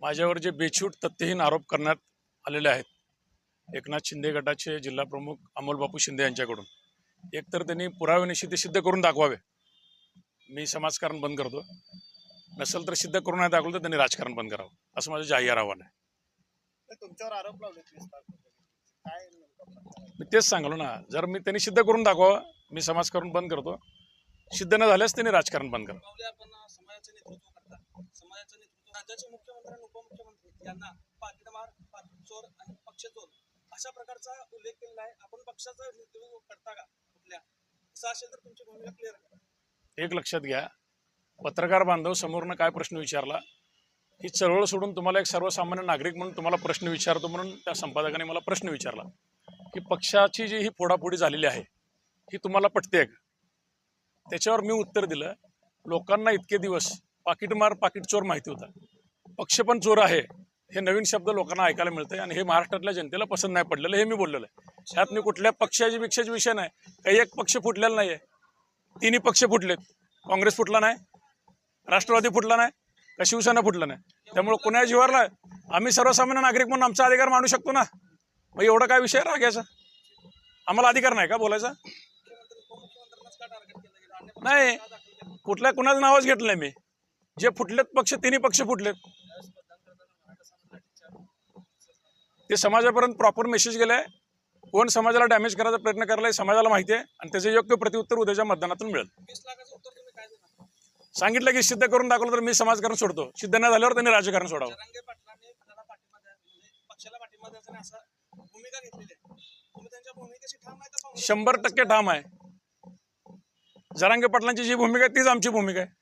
माझ्यावर जे बेछूट तथ्यहीन आरोप करण्यात आलेले आहेत एकनाथ शिंदे गटाचे जिल्हा प्रमुख अमोल बापू शिंदे यांच्याकडून. एकतर त्यांनी पुराव्यानिशी ते सिद्ध करून दाखवावे. मी समाजकारण बंद करतो नसेल तर सिद्ध करून नाही दाखवलं तर त्यांनी राजकारण बंद करावं असं माझं जाहीर आव्हान तुमच्यावर आरोप लावले आहे? मी तेच सांगलो ना जर मी त्यांनी सिद्ध करून दाखवावं मी समाजकारण बंद करतो. सिद्ध न झाल्यास त्यांनी राजकारण बंद करावं पावले आपण समाजाचं नेतृत्व करता समाजाचं नेतृत्व राज्याचे मुख्यमंत्री आणि उपमुख्यमंत्री यांना पाकिटमार चोर आणि पक्षचोर अशा प्रकारचा उल्लेख केलेला आहे. आपण पक्षाचा नेतृत्व करता का कुठल्या? असं असेल तर तुमची भूमिका क्लिअर एक लक्षात घ्या. पत्रकार बांधव समोरनं काय प्रश्न विचारला? ही चळवळ सोडून तुम्हाला एक सर्वसामान्य नागरिक म्हणून तुम्हाला प्रश्न विचारतो म्हणून त्या संपादकाने मला प्रश्न विचारला. की पक्षाची जी ही फोडाफोडी झालेली आहे ही तुम्हाला पटते का? त्याच्यावर मी उत्तर दिलं. लोकांना इतके दिवस पाकिटमार पाकिट चोर माहिती होता. पक्ष पण चोर आहे. हे नवीन शब्द लोकांना ऐकायला मिळतंय आणि हे महाराष्ट्रातल्या जनतेला पसंत नाही पडलेलं हे मी बोललेलं आहे. ह्यात मी कुठल्या पक्षाची पेक्षाचे विषय नाही. काही एक पक्ष फुटलेला नाही आहे तिन्ही पक्ष फुटलेत. काँग्रेस फुटला नाही. राष्ट्रवादी फुटला नाही. का शिवसेना फुटला नाही? त्यामुळे कोणा जीवारला आम्ही सर्वसामान्य नागरिक म्हणून आमचा अधिकार मानू शकतो ना? मग एवढा काय विषय रागायचा आम्हाला अधिकार नाही का बोलायचा? नाही. कुठल्या कुणाचं नावच घेतलं नाही मी. जे फुटलेत पक्ष तिन्ही पक्ष फुटलेत. ते समाजापर्यंत प्रॉपर मेसेज गेलाय. कोण समाजाला डॅमेज करायचा प्रयत्न करायला समाजाला माहिती आहे आणि त्याचं योग्य प्रत्युत्तर उद्याच्या मतदानातून मिळेल. सांगितलं की सिद्ध करून दाखवलं तर मी समाजकारण सोडतो. सिद्ध नाही झाल्यावर त्यांनी राजकारण सोडावं. म्हणजे आहे. आहे शंभर टक्के ठाम आहे. जरांगे पाटलांची जी भूमिका आहे तीच आमची भूमिका आहे.